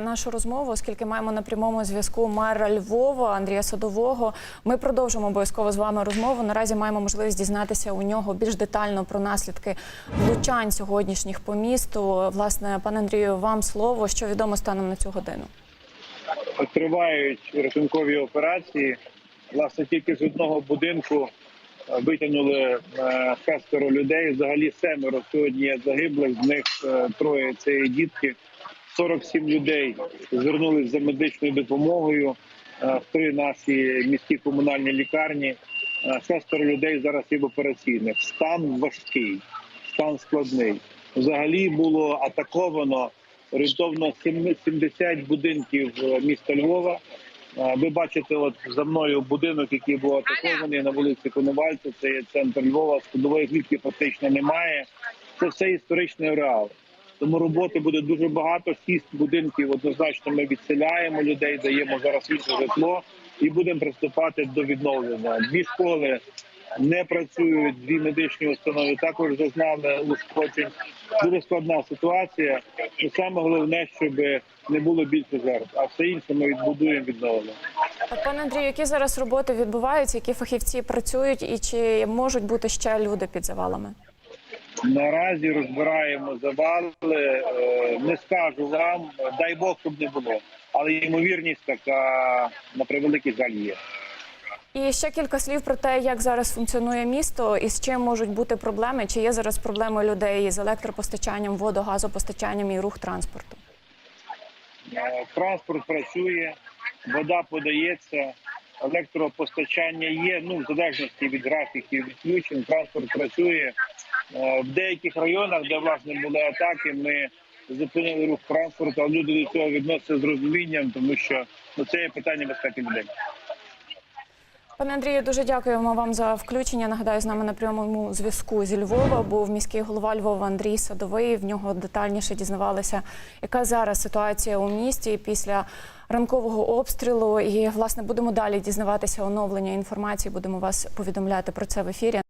Нашу розмову, оскільки маємо на прямому зв'язку мера Львова Андрія Садового. Ми продовжимо обов'язково з вами розмову. Наразі маємо можливість дізнатися у нього більш детально про наслідки влучань сьогоднішніх по місту. Власне, пане Андрію, вам слово, що відомо станом на цю годину. тривають рятункові операції. Власне, тільки з одного будинку е, витягнули е, шестеро людей. Взагалі семеро сьогодні загиблих. З них е, троє це є дітки. 47 людей звернулись за медичною допомогою е, в три наші міські комунальні лікарні. Е, Шестеро людей зараз є в операційних. Стан важкий, стан складний. Взагалі було атаковано орієнтовно 70 будинків е, міста Львова. Ви бачите, от за мною будинок, який був атакований на вулиці Коновальця. Це є центр Львова. Складової клітки фактично немає. Це все історичний ареал. Тому роботи буде дуже багато. Шість будинків однозначно ми відселяємо людей, даємо зараз інше житло і будемо приступати до відновлення. Дві школи не працюють, дві медичні установи також зазнали ушкоджень. Дуже складна ситуація. І саме головне, щоб не було більше жертв, а все інше ми відбудуємо відновлення. Пане Андрію, які зараз роботи відбуваються, які фахівці працюють, і чи можуть бути ще люди під завалами? Наразі розбираємо завали. Е, Не скажу вам, дай Бог, щоб не було. Але ймовірність така на превеликий жаль є. І ще кілька слів про те, як зараз функціонує місто і з чим можуть бути проблеми. Чи є зараз проблеми людей з електропостачанням, водогазопостачанням і рух транспорту? Е, Транспорт працює, вода подається, електропостачання є. Ну в залежності від графіків відключень. Транспорт працює в деяких районах, де власне були атаки. Ми зупинили рух транспорту, а люди до цього відносяться з розумінням, тому що ну це є питання безпеки людей. Пане Андрію, дуже дякуємо вам за включення. Нагадаю, з нами на прямому зв'язку зі Львова був міський голова Львова Андрій Садовий. В нього детальніше дізнавалися, яка зараз ситуація у місті після ранкового обстрілу. І власне будемо далі дізнаватися оновлення інформації. Будемо вас повідомляти про це в ефірі.